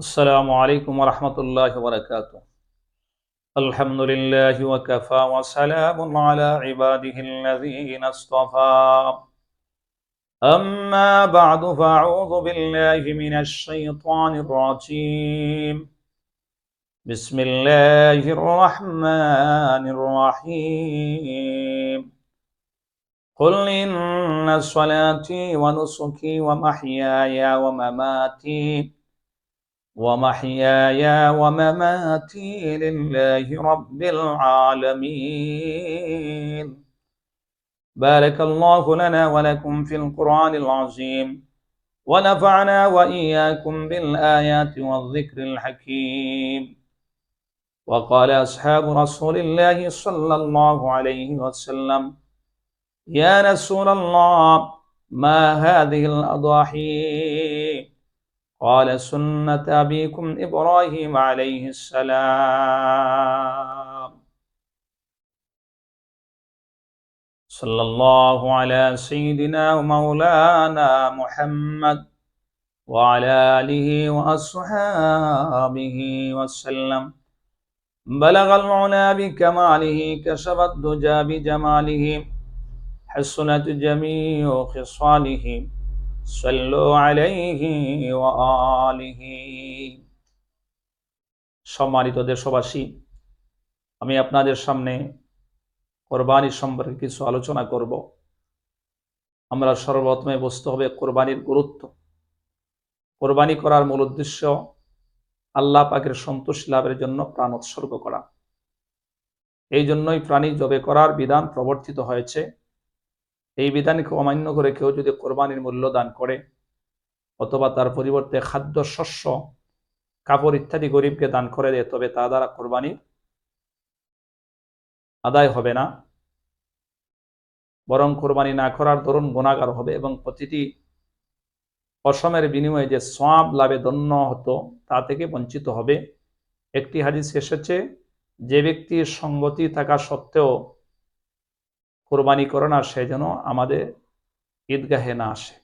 السلام عليكم ورحمة الله وبركاته. الحمد لله وكفى وسلام على عباده الذين اصطفى. أما بعد فأعوذ بالله من الشيطان الرجيم. بسم الله الرحمن الرحيم. قل إن صلاتي ونسكي ومحياي ومماتي ومحياي ومماتي لله رب العالمين. بارك الله لنا ولكم في القرآن العظيم ونفعنا وإياكم بالآيات والذكر الحكيم. وقال أصحاب رسول الله صلى الله عليه وسلم يا رسول الله ما هذه الأضاحي؟ قال سنة أبيكم إبراهيم عليه السلام. صلى الله على سيدنا ومولانا محمد وعلى آله وأصحابه وسلم. بلغ العلا بكماله كشف الدجى بجماله حسنت جميع خصاله. সম্মানিত দেশবাসী আমি আপনাদের সামনে কোরবানি সম্পর্কে কিছু আলোচনা করব। আমরা সর্বপ্রথমে বুঝতে হবে কোরবানির গুরুত্ব। কোরবানি করার মূল উদ্দেশ্য আল্লাহ পাকের সন্তোষ লাভের জন্য প্রাণ উৎসর্গ করা। এই জন্যই প্রাণী জবে করার বিধান প্রবর্তিত হয়েছে এই বিধানকে অমান্য করে কেউ যদি কোরবানির মূল্য দান করে, অথবা তার পরিবর্তে খাদ্য, শস্য, কাপড় ইত্যাদি গরিবকে দান করে দেয়, তবে তা দ্বারা কোরবানি আদায় হবে না। বরং কোরবানি না করার দরুন গুণাগার হবে এবং প্রতিটি অসমের বিনিময়ে যে সোয়াব লাভে দন্য হতো, তা থেকে বঞ্চিত হবে। একটি হাদিস এসেছে, যে ব্যক্তির সঙ্গতি থাকা সত্ত্বেও কোরবানি করে না, সে যেন আমাদের ঈদগাহে না আসে।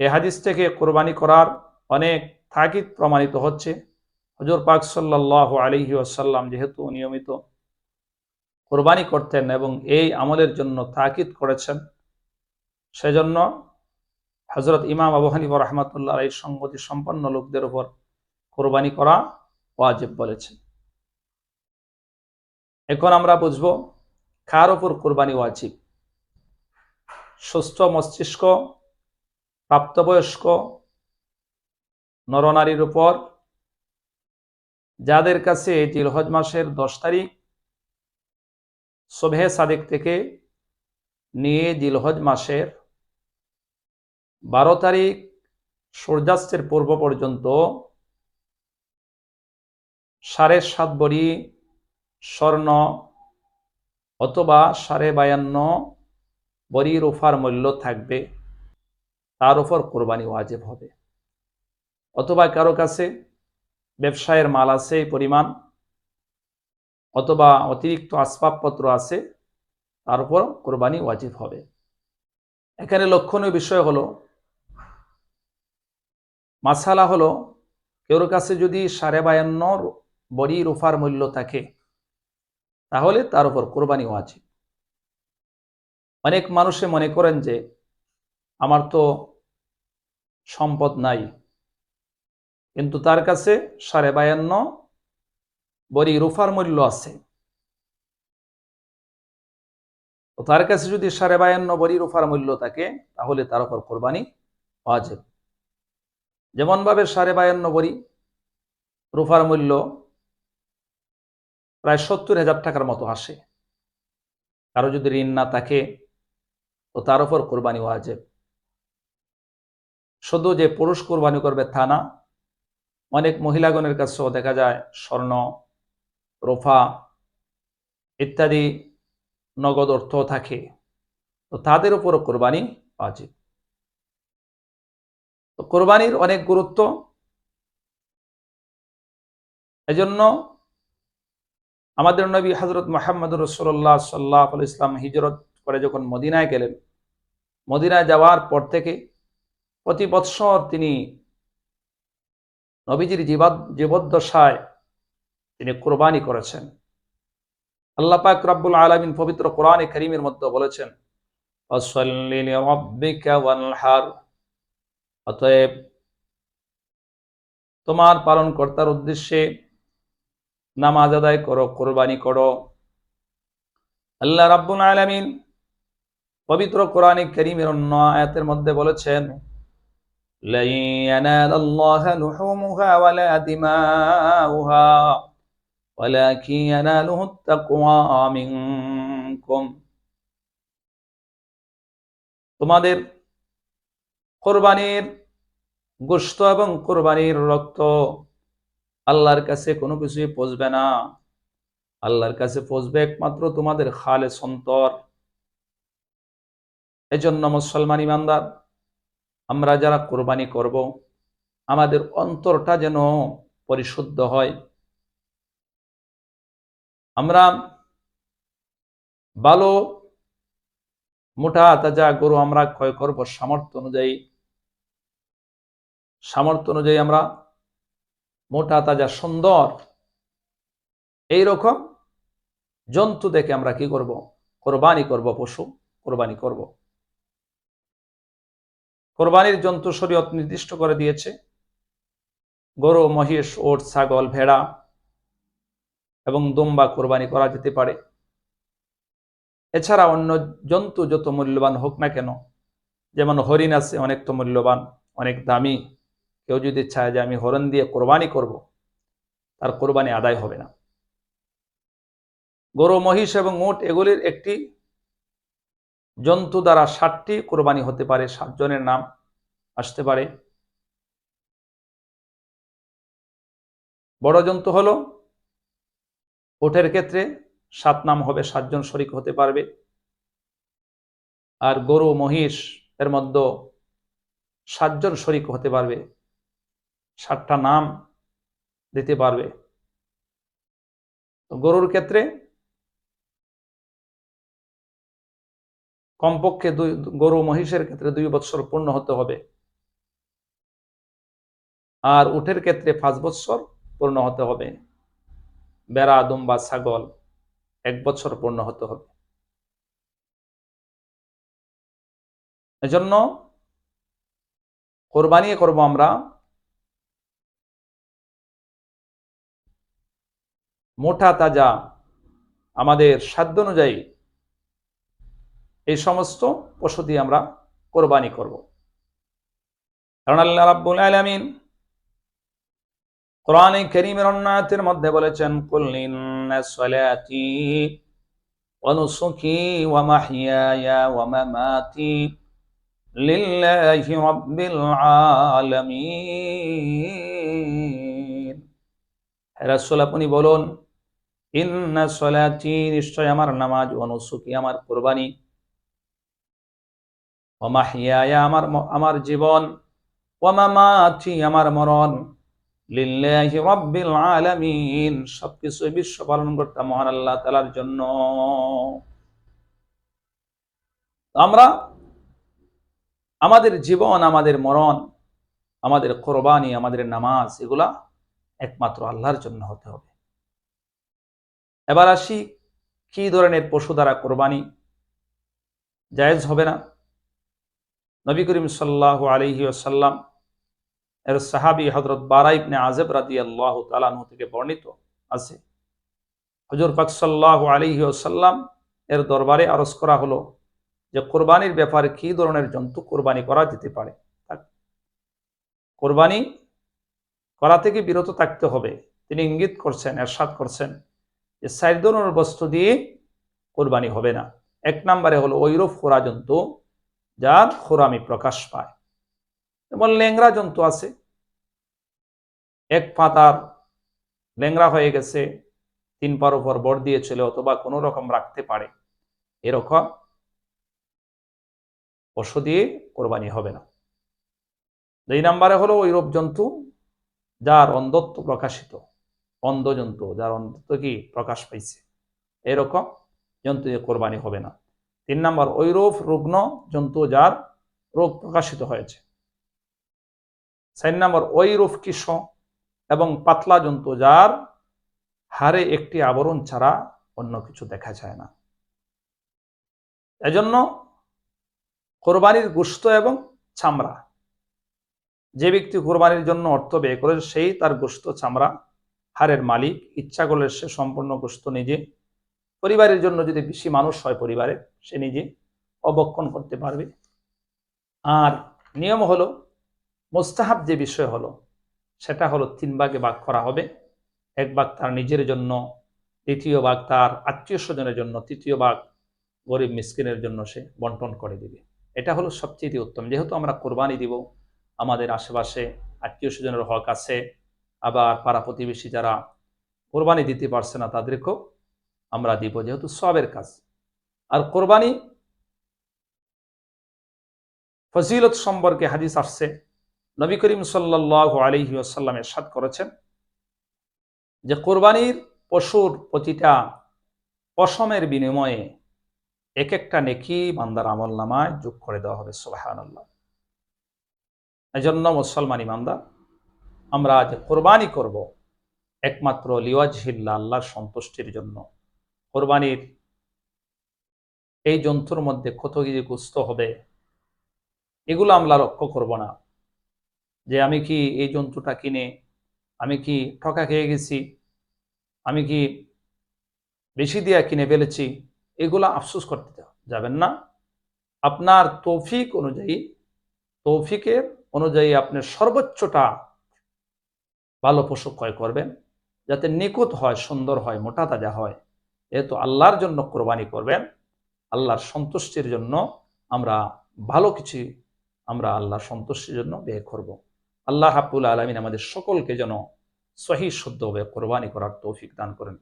এ হাদিস থেকে কোরবানি করার অনেক তাকিদ প্রমাণিত হচ্ছে। হজর পাক সাল্লাহ আলহি আসাল্লাম যেহেতু নিয়মিত কোরবানি করতেন এবং এই আমলের জন্য তাকিদ করেছেন, সেজন্য হজরত ইমাম আবু হানিফ রহমতুল্লাহ এই সঙ্গতি সম্পন্ন লোকদের উপর কোরবানি করা ওয়াজিব বলেছেন এখন আমরা বুঝব কার ওপর কোরবানি ওয়াজিব? সুস্থ মস্তিষ্ক, প্রাপ্তবয়স্ক, নরনারীর উপর। যাদের কাছে জিলহজ মাসের দশ তারিখ সোভে সাদেক থেকে নিয়ে জিলহজ মাসের বারো তারিখ সূর্যাস্তের পূর্ব পর্যন্ত সাড়ে সাত বড়ি স্বর্ণ অথবা সাড়ে বায়ান্ন বড়ি রুফার মূল্য থাকবে, তার উপর কোরবানি ওয়াজেব হবে। অথবা কারও কাছে ব্যবসায়ের মাল আছে পরিমাণ, অথবা অতিরিক্ত আসবাবপত্র আছে, তার উপর কোরবানি ওয়াজিব হবে। এখানে লক্ষণীয় বিষয় হলো, মাসালা হলো কেউর কাছে যদি সাড়ে বায়ান্ন বড়ি রুফার মূল্য থাকে তাহলে তার উপর কোরবানি ওয়াজিব অনেক মানুষে মনে করেন যে, আমার তো সম্পদ নাই। কিন্তু তার কাছে সাড়ে বায়ান্ন বড়ি রুফার মূল্য আছে। তো তার কাছে যদি সাড়ে বায়ান্ন বড়ি রুফার মূল্য থাকে, তাহলে তার উপর কোরবানি ওয়াজেব যেমনভাবে সাড়ে বায়ান্ন বড়ি রুফার মূল্য প্রায় সত্তর হাজার টাকার মতো আসে কারও যদি ঋণ না থাকে, তো তার উপর কোরবানি ওয়াজেব। শুধু যে পুরুষ কোরবানি করবে তা না, অনেক মহিলাগণের কাছেও দেখা যায়, স্বর্ণ রোফা ইত্যাদি নগদ অর্থ থাকে, তো তাদের উপরও কোরবানি ওয়াজিব। তো কোরবানির অনেক গুরুত্ব। এজন্য আমাদের নবী হজরত মোহাম্মদ রসোল্লাহ সাল্লাহ ইসলাম হিজরত করে যখন মদিনায় গেলেন, মদিনায় যাওয়ার পর থেকে প্রতি বৎসর তিনি নবীজির জীবাদ, জীবদ্দশায় তিনি কোরবানি করেছেন। আল্লাহ পাক রাব্বুল আলামিন পবিত্র কোরআনে করিমের মধ্যে বলেছেন অতএব তোমার পালন কর্তার উদ্দেশ্যে নামাজ আদায় করো, কোরবানি করো। আল্লাহ রাব্বুল আলামিন পবিত্র কোরআন করিমের অন্য আয়াতের মধ্যে বলেছেন তোমাদের কোরবানির গোস্ত এবং কোরবানির রক্ত আল্লাহর কাছে কোনো কিছুই পচবে না। আল্লাহর কাছে পচবে একমাত্র তোমাদের খালে সন্তর। এজন্য মুসলমান ইমানদার, আমরা যারা কোরবানি করব, আমাদের অন্তরটা যেন পরিশুদ্ধ হয়। আমরা ভালো, মোটা, তাজা গরু আমরা ক্ষয় করব সামর্থ্য অনুযায়ী। সামর্থ্য অনুযায়ী আমরা মোটা, তাজা, সুন্দর। এই রকম জন্তু দেখে আমরা কি করব? কোরবানি করব পশু, কোরবানি করব। কোরবানির জন্তু শরীয়ত নির্দিষ্ট করে দিয়েছে। গরু, মহিষ, ওট, ছাগল, ভেড়া এবং দুম্বা কোরবানি করা যেতে পারে। এছাড়া অন্য জন্তু যত মূল্যবান হোক না কেন, যেমন হরিণ আছে, অনেক তো মূল্যবান, অনেক দামি। কেউ যদি চায় যে আমি হরণ দিয়ে কোরবানি করব, তার কোরবানি আদায় হবে না। গরু, মহিষ এবং উট এগুলির একটি জন্তু দ্বারা ষাটটি কোরবানি হতে পারে, সাতজনের নাম আসতে পারে। বড় জন্তু হলো ওটের ক্ষেত্রে সাত নাম হবে, সাতজন শরিক হতে পারবে। আর গরু, মহিষ এর মধ্যে সাতজন শরিক হতে পারবে। সাতটা নাম দিতে পারবে। গরুর ক্ষেত্রে কমপক্ষে দুই, গরু মহিষের ক্ষেত্রে দুই বছর পূর্ণ হতে হবে। আর উঠের ক্ষেত্রে পাঁচ বছর পূর্ণ হতে হবে। বেড়া, দুম্বা, ছাগল এক বছর পূর্ণ হতে হবে। এজন্য কোরবানি করব আমরা মোটা তাজা আমাদের সাধ্য অনুযায়ী এই সমস্ত পশু দিয়ে আমরা কোরবানি করব। কারণ আল্লাহ রাব্বুল আলামিন কোরআনে কারীমের অন্যায়াতের মধ্যে বলেছেন, কুল ইন্না সালাতি ওয়া নুসুকি ওয়া মাহইয়ায়া ওয়া মামাতি লিল্লাহি রাব্বিল আলামিন। হে রাসূল, আপনি বলুন ইন্না নিশ্চয় আমার নামাজ ওয়া নুসুকি আমার কুরবানি। আমার আমার জীবন। আমার মরণ। লিল্লাহি রাব্বিল আলামিন, সবকিছু বিশ্ব পালন মহান আল্লাহ তাআলার জন্য। আমরা আমাদের জীবন, আমাদের মরণ, আমাদের কোরবানি, আমাদের নামাজ, এগুলা একমাত্র আল্লাহর জন্য হতে হবে। এবার আসি, কি ধরনের পশু দ্বারা কোরবানি জায়েজ হবে না? নবী করিম সাল্লাহ আলহি আসাল্লাম এর সাহাবি হজরত বারাইবনে আজেব রাদি আল্লাহ তালানহ থেকে বর্ণিত আছে। হজর পাক সাল্লাহ আলহি আসাল্লাম এর দরবারে আরজ করা হলো যে কোরবানির ব্যাপারে কি ধরনের জন্তু কোরবানি করা যেতে পারে? কোরবানি করা থেকে বিরত থাকতে হবে। তিনি ইঙ্গিত করছেন, এরশাদ করছেন যে সাইড ধরনের বস্তু দিয়ে কোরবানি হবে না। এক নম্বরে হলো ঐরূপ খোরা জন্তু যার খোরামি প্রকাশ পায়। যেমন ল্যাংরা জন্তু আছে, এক পাতার ল্যাংরা হয়ে গেছে, তিন পার উপর বর দিয়েছিল অথবা কোনো রকম রাখতে পারে, এরকম পশু দিয়ে কোরবানি হবে না। দুই নাম্বারে হলো ওইরূপ জন্তু যার অন্ধত্ব প্রকাশিত। অন্ধ জন্তু যার অন্ধত্ব কি প্রকাশ পাইছে। এরকম জন্তু কোরবানি হবে না। তিন নম্বর, ঐরূপ রুগ্ন জন্তু যার রোগ প্রকাশিত হয়েছে। চার নম্বর, ঐরূপ কিস এবং পাতলা জন্তু যার হারে একটি আবরণ ছাড়া অন্য কিছু দেখা যায় না। এজন্য কোরবানির গোস্ত এবং চামড়া, যে ব্যক্তি কোরবানির জন্য অর্থ ব্যয় করে সেই তার গোস্ত চামড়া হারের মালিক, ইচ্ছা করলে সে সম্পূর্ণ গোস্ত নিজে, পরিবারের জন্য যদি বেশি মানুষ হয় পরিবারে, সে নিজে অবক্ষণ করতে পারবে। আর নিয়ম হলো, মোস্তাহাব যে বিষয় হলো, সেটা হলো তিন ভাগে ভাগ করা হবে। এক ভাগ তার নিজের জন্য, দ্বিতীয় ভাগ তার আত্মীয় স্বজনের জন্য, তৃতীয় ভাগ গরিব মিসকিনের জন্য সে বন্টন করে দিবে। এটা হলো সবচেয়ে উত্তম। যেহেতু আমরা কোরবানি দিব, আমাদের আশেপাশে আত্মীয় স্বজনের হক আছে আবার পাড়া প্রতিবেশী যারা কোরবানি দিতে পারছে না, তাদেরকেও আমরা দিব যেহেতু সবের কাজ। আর কোরবানি ফজিলত সম্পর্কে হাদিস আসছে। নবী করিম সাল্লাহ আলহি আসাল্লাম এরশাদ করেছেন যে কোরবানির পশুর প্রতিটা পশমের বিনিময়ে এক একটা নেকি বান্দার আমল নামায় যোগ করে দেওয়া হবে সোহান আল্লাহ এই জন্য মুসলমান ইমানদার আমরা আজ কোরবানি করব। একমাত্র লিওয়াজহিল্লা আল্লাহর সন্তুষ্টির জন্য। কোরবানির এই জন্তুর মধ্যে কত কিছু গুস্ত হবে, এগুলো আমরা লক্ষ্য করব না। যে আমি কি এই জন্তুটা কিনে, আমি কি ঠকা খেয়ে গেছি, আমি কি বেশি দিয়া কিনে ফেলেছি, এগুলো আফসোস করতে যাবেন না। আপনার তৌফিক অনুযায়ী, তৌফিকের অনুযায়ী আপনি সর্বোচ্চটা ভালো পশু ক্রয় করবেন, যাতে নিকুত হয়, সুন্দর হয়, মোটা তাজা হয়। যেহেতু আল্লাহর জন্য কোরবানি করবেন। আল্লাহর সন্তুষ্টির জন্য আমরা ভালো কিছু আমরা আল্লাহর সন্তুষ্টির জন্য ব্যয় করব। আল্লাহ হাবুল আলমিন আমাদের সকলকে যেন সহি শুদ্ধভাবে কোরবানি করার তৌফিক দান করেন।